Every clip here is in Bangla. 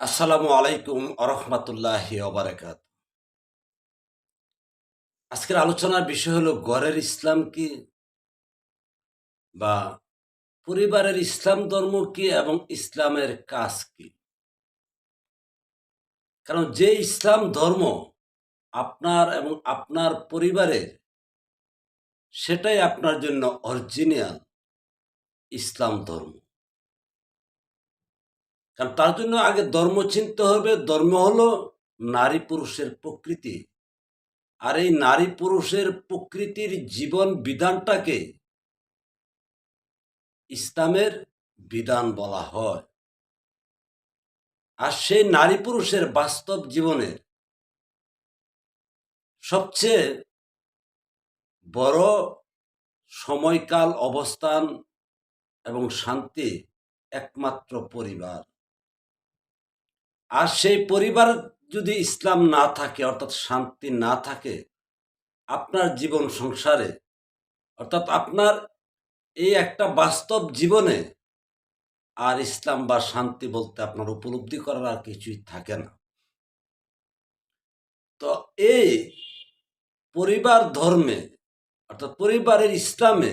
আসসালামু আলাইকুম আরহামাতুল্লাহি ওবারাকাত আজকের আলোচনার বিষয় হলো গড়ের ইসলাম কি বা পরিবারের ইসলাম ধর্ম কি এবং ইসলামের কাজ কি? কারণ যে ইসলাম ধর্ম আপনার এবং আপনার পরিবারের, সেটাই আপনার জন্য অরিজিনাল ইসলাম ধর্ম। কারণ তার জন্য আগে ধর্ম চিনতে হবে, ধর্ম হলো নারী পুরুষের প্রকৃতি। আর এই নারী পুরুষের প্রকৃতির জীবন বিধানটাকে ইসলামের বিধান বলা হয়। আর সেই নারী পুরুষের বাস্তব জীবনের সবচেয়ে বড় সময়কাল, অবস্থান এবং শান্তি একমাত্র পরিবার। আর সেই পরিবার যদি ইসলাম না থাকে, অর্থাৎ শান্তি না থাকে, আপনার জীবন সংসারে, অর্থাৎ আপনার এই একটা বাস্তব জীবনে আর ইসলাম বা শান্তি বলতে আপনার উপলব্ধি করার আর কিছুই থাকে না। তো এই পরিবার ধর্মে, অর্থাৎ পরিবারের ইসলামে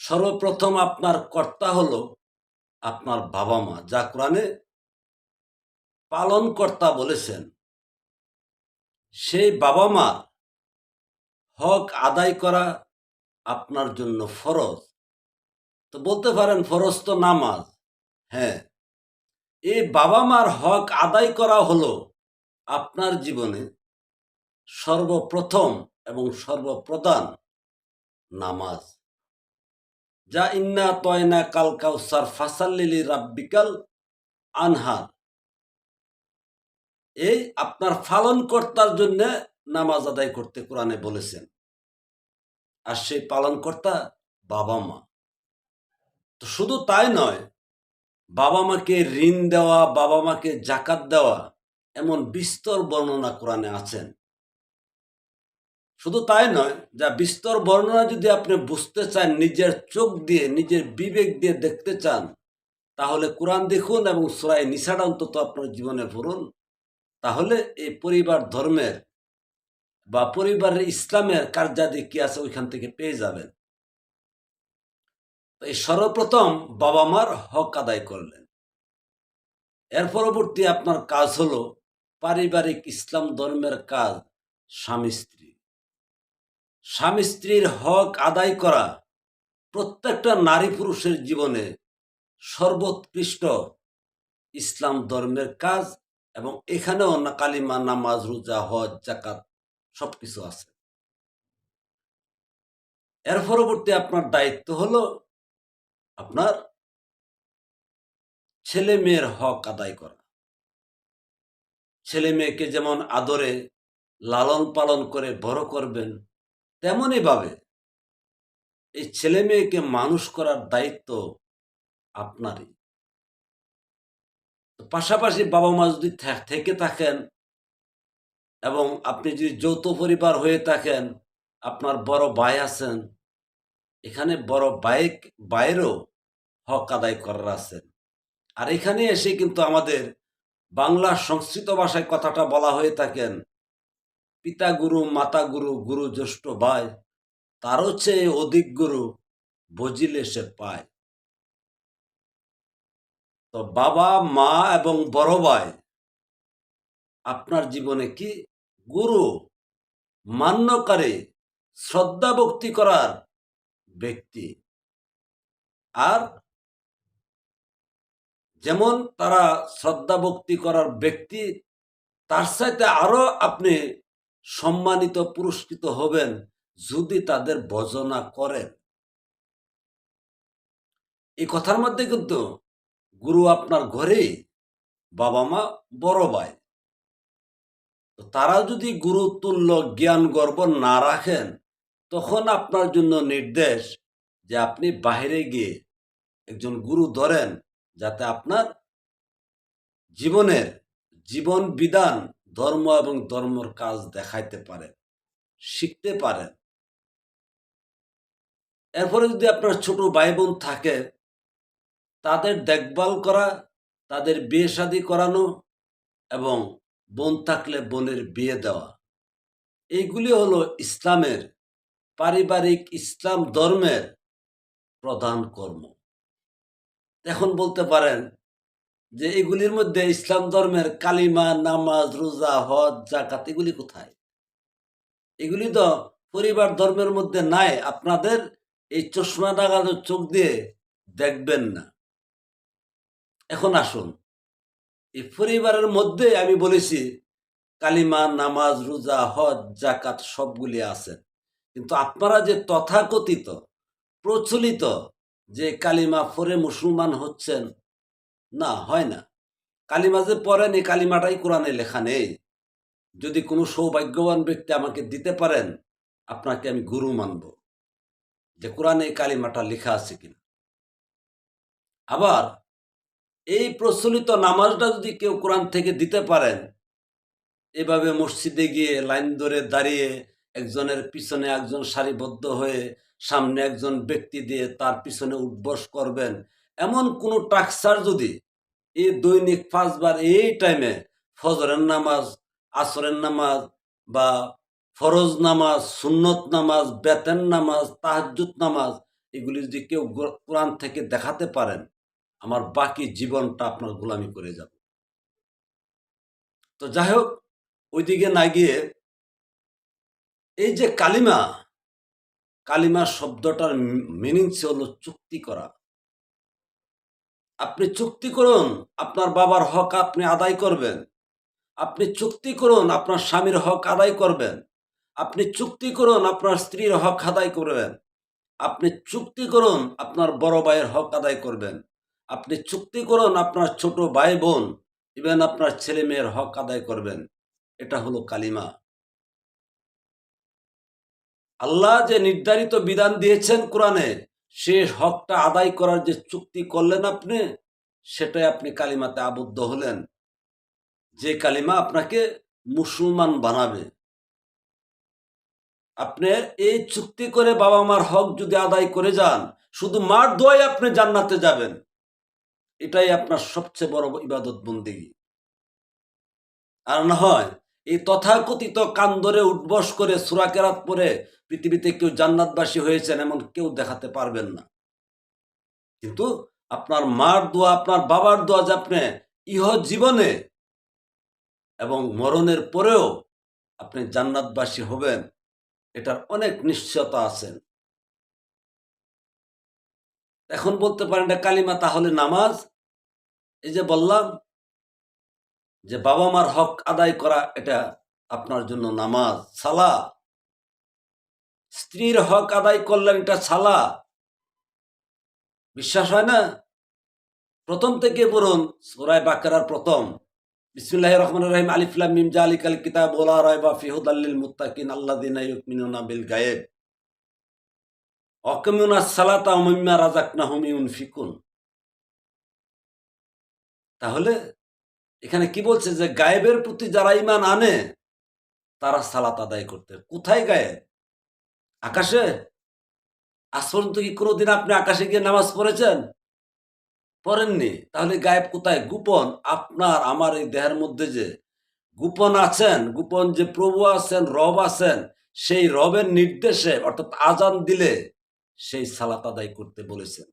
সর্বপ্রথম আপনার কর্তা হলো আপনার বাবা মা। যা কোরআনে পালনকর্তা বলেছেন, সেই বাবা মা হক আদায় করা আপনার জন্য ফরজ। তো বলতে পারেন ফরজ তো নামাজ হ্যাঁ। এই বাবা মার হক আদায় করা হলো আপনার জীবনে সর্বপ্রথম এবং সর্বপ্রধান নামাজ। যা ইন্না তয়না কাল কাউসার ফাসাল্লিলি রাব্বিকাল আনহার। এই আপনার ফালন কর্তার জন্য নামাজ আদায় করতে কোরআনে বলেছেন। আর সেই পালনকর্তা বাবা মা। তো শুধু তাই নয়, বাবা মাকে ঋণ দেওয়া, বাবা মাকে জাকাত দেওয়া এমন বিস্তর বর্ণনা কোরআনে আছেন। শুধু তাই নয়, যা বিস্তর বর্ণনা যদি আপনি বুঝতে চান, নিজের চোখ দিয়ে, নিজের বিবেক দিয়ে দেখতে চান, তাহলে কোরআন দেখুন এবং সুরায় নিশাটা অন্তত আপনার জীবনে পড়ুন। তাহলে এই পরিবার ধর্মের বা পরিবারের ইসলামের কার্যাদি কি আছে ওইখান থেকে পেয়ে যাবেন। এই সর্বপ্রথম বাবা মার হক আদায় করলেন। এর পরবর্তী আপনার কাজ হলো পারিবারিক ইসলাম ধর্মের কাজ, স্বামী স্ত্রী। স্বামী স্ত্রীর হক আদায় করা প্রত্যেকটা নারী পুরুষের জীবনে সর্বোৎকৃষ্ট ইসলাম ধর্মের কাজ এবং এখানেও কালিমা, নামাজ, রোজা, হজ জাকাত সবকিছু আছে। এর পরবর্তী আপনার দায়িত্ব হলো আপনার ছেলে মেয়ের হক আদায় করা। ছেলে মেয়েকে যেমন আদরে লালন পালন করে বড় করবেন তেমনই ভাবে এই ছেলে মেয়েকে মানুষ করার দায়িত্ব আপনারই। পাশাপাশি বাবা মা যদি থেকে থাকেন এবং আপনি যদি যৌথ পরিবার হয়ে থাকেন, আপনার বড় ভাই আছেন, এখানে বড় বাইক বাইরেও হক আদায় করার আছেন আর এখানে এসে কিন্তু আমাদের বাংলা সংস্কৃত ভাষায় কথাটা বলা হয়ে থাকেন, পিতা গুরু, মাতা গুরু গুরু জ্যেষ্ঠ ভাই, তারও চেয়ে অধিক গুরু বজিলে সে পায়। তো বাবা, মা এবং বড় ভাই, আপনার জীবনে কি গুরু মান্যকারী শ্রদ্ধা ভক্তি করার ব্যক্তি? আর যেমন তারা শ্রদ্ধা ভক্তি করার ব্যক্তি, তার সাথে আরও আপনি সম্মানিত, পুরস্কৃত হবেন যদি তাদের ভজনা করেন। এই কথার মধ্যে কিন্তু গুরু আপনার ঘরেই বাবা মা বড় ভাই। তারা যদি গুরু তুল্য জ্ঞান গর্ব না রাখেন, তখন আপনার জন্য নির্দেশ যে আপনি বাইরে গিয়ে একজন গুরু ধরেন, যাতে আপনার জীবনের জীবন বিধান, ধর্ম এবং ধর্মর কাজ দেখাইতে পারেন, শিখতে পারেন। এরপরে যদি আপনার ছোট ভাই বোন থাকে তাদের দেখভাল করা, তাদের বিয়ে শাদী করানো এবং বোন থাকলে বোনের বিয়ে দেওয়া। এইগুলি হলো ইসলামের পারিবারিক ইসলাম ধর্মের প্রধান কর্ম। এখন বলতে পারেন যে এগুলির মধ্যে ইসলাম ধর্মের কালিমা, নামাজ, রোজা, হজ জাকাত এগুলি কোথায়? এগুলি তো পরিবার ধর্মের মধ্যে নাই। আপনাদের এই চশমা ডাগানো চোখ দিয়ে দেখবেন না। এখন আসুন। এই পরিবারের মধ্যে আমি বলেছি, কালিমা, নামাজ, রোজা, হজ জাকাত সবগুলি আছে। কিন্তু আপনারা যে তথাকথিত, প্রচলিত যে কালিমা পরে মুসলমান হচ্ছেন, না, হয় না। কালিমা যে পড়েন, এই কালিমাটাই কোরআনে লেখা নেই। যদি কোনো সৌভাগ্যবান ব্যক্তি আমাকে দিতে পারেন, আপনাকে আমি গুরু মানব যে কোরআনে এই কালিমাটা লেখা আছে কিনা। আবার এই প্রচলিত নামাজটা যদি কেউ কোরআন থেকে দিতে পারেন, এভাবে মসজিদে গিয়ে লাইন ধরে দাঁড়িয়ে একজনের পিছনে একজন সারিবদ্ধ হয়ে সামনে একজন ব্যক্তি দিয়ে তার পিছনে উঠবস করবেন, এমন কোনো টাকসার যদি এই দৈনিক পাঁচবার এই টাইমে ফজরের নামাজ, আসরের নামাজ বা ফরজ নামাজ, সুন্নত নামাজ, বেতন নামাজ তাহাজুত নামাজ, এগুলি যদি কেউ কোরআন থেকে দেখাতে পারেন আমার বাকি জীবনটা আপনার গোলামি করে যাবে। তো যাই হোক, ওইদিকে না গিয়ে এই যে কালিমা কালিমা শব্দটার মিনিংস হলো চুক্তি করা। আপনি চুক্তি করুন, আপনার বাবার হক আপনি আদায় করবেন। আপনি চুক্তি করুন, আপনার স্বামীর হক আদায় করবেন। আপনি চুক্তি করুন, আপনার স্ত্রীর হক আদায় করবেন। আপনি চুক্তি করুন, আপনার বড় ভাইয়ের হক আদায় করবেন। আপনি চুক্তি করুন আপনার ছোট ভাই বোন ইভেন আপনার ছেলে মেয়ের হক আদায় করবেন। এটা হলো কালিমা। আল্লাহ যে নির্ধারিত বিধান দিয়েছেন কোরআনে, সে হকটা আদায় করার যে চুক্তি করলেন আপনি, সেটাই আপনি কালিমাতে আবদ্ধ হলেন। যে কালিমা আপনাকে মুসলমান বানাবে। আপনি এই চুক্তি করে বাবা মার হক যদি আদায় করে যান, শুধু মার দোয়াই আপনি জান্নাতে যাবেন। এটাই আপনার সবচেয়ে বড় ইবাদত বন্দিগি আর না হয়, এই তথাকথিত কান্দরে উঠবস করে সুরাকেরাত পরে পৃথিবীতে কেউ জান্নাতবাসী হয়েছেন এমন কেউ দেখাতে পারবেন না। কিন্তু আপনার মার দোয়া, আপনার বাবার দোয়া যে আপনি ইহ জীবনে এবং মরণের পরেও আপনি জান্নাতবাসী হবেন, এটার অনেক নিশ্চয়তা আছেন এখন বলতে পারেন এটা কালিমা, তাহলে নামাজ? এই যে বললাম যে বাবা মার হক আদায় করা, এটা আপনার জন্য নামাজ। সালা। স্ত্রীর হক আদায় করলেন এটা সালা। বিশ্বাস হয় না? প্রথম থেকে পড়ুন সুরায় বাকারার প্রথম। বিসমিল্লাহ রহমান রহিম আলিফুল্লাহ আল কিতাব, ওলা রয় বা ফিহুদ আল্লিল মুত্তাকিন আল্লাদিন ইউকমিনুনা বিল গায়েব। সালাতা রাজাকনাহুম ইউনফিকুন। তাহলে এখানে কি বলছে যে গায়েবের প্রতি যারা ইমান আনে, তারা সালাত আদায় করতে। কোথায় গায়েব? আকাশে? আজ পর্যন্ত কি কোনোদিন আপনি আকাশে গিয়ে নামাজ পড়েছেন? পড়েননি। তাহলে গায়েব কোথায়? গোপন? আপনার, আমার এই দেহের মধ্যে যে গোপন আছেন, গোপন যে প্রভু আছেন, রব আছেন, সেই রবের নির্দেশে, অর্থাৎ আজান দিলে সেই সালাত আদায় করতে বলেছেন।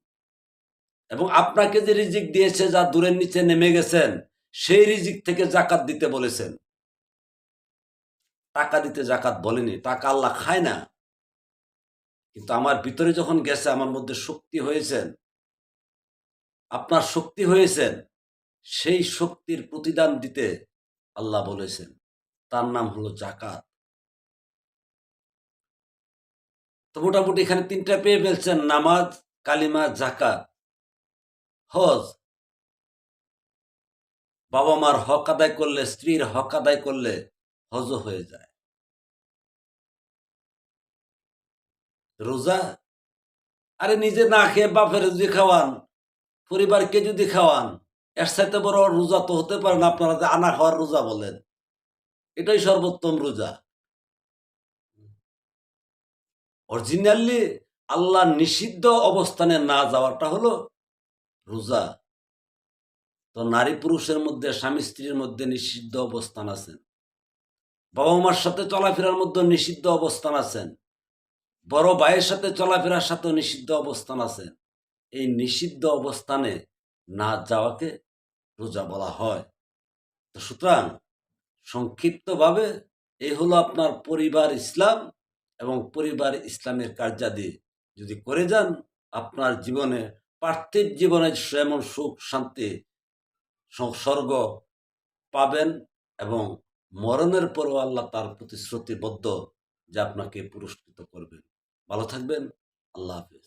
এবং আপনাকে যে রিজিক দিয়েছে, যা দূরের নিচে নেমে গেছেন, সেই রিজিক থেকে জাকাত দিতে বলেছেন। টাকা দিতে জাকাত বলেনি, টাকা আল্লাহ খায় না। কিন্তু আমার ভিতরে যখন গেছে, আমার মধ্যে শক্তি হয়েছেন, আপনার শক্তি হয়েছেন, সেই শক্তির প্রতিদান দিতে আল্লাহ বলেছেন। তার নাম হলো জাকাত। তো মোটামুটি এখানে তিনটা পেয়ে ফেলছেন, নামাজ, কালিমা জাকাত হজ। বাবা মার হক আদায় করলে, স্ত্রীর হক আদায় করলে হজ হয়ে যায়। রোজা? আরে নিজে না খেয়ে বাপের যদি খাওয়ান, পরিবারকে যদি খাওয়ান, এর সাথে বড় রোজা তো হতে পারে না, আপনারা যে আনা খাওয়ার রোজা বলেন। এটাই সর্বোত্তম রোজা। অরিজিনালি আল্লাহ নিষিদ্ধ অবস্থানে না যাওয়াটা হলো রোজা। তো নারী পুরুষের মধ্যে, স্বামী স্ত্রীর মধ্যে নিষিদ্ধ অবস্থান আছেন বাবা মার সাথে চলাফেরার মধ্যে নিষিদ্ধ অবস্থান আছেন বড় ভাইয়ের সাথে চলাফেরার সাথে নিষিদ্ধ অবস্থান আছেন এই নিষিদ্ধ অবস্থানে না যাওয়াকে রোজা বলা হয়। তো সুতরাং সংক্ষিপ্তভাবে এই হলো আপনার পরিবার ইসলাম এবং পরিবার ইসলামের কার্যাদি যদি করে যান, আপনার জীবনে, পার্থিব জীবনে যেমন সুখ, শান্তি স্বর্গ পাবেন এবং মরণের পরও আল্লাহ তার প্রতিশ্রুতিবদ্ধ যে আপনাকে পুরস্কৃত করবেন। ভালো থাকবেন। আল্লাহ হাফিজ।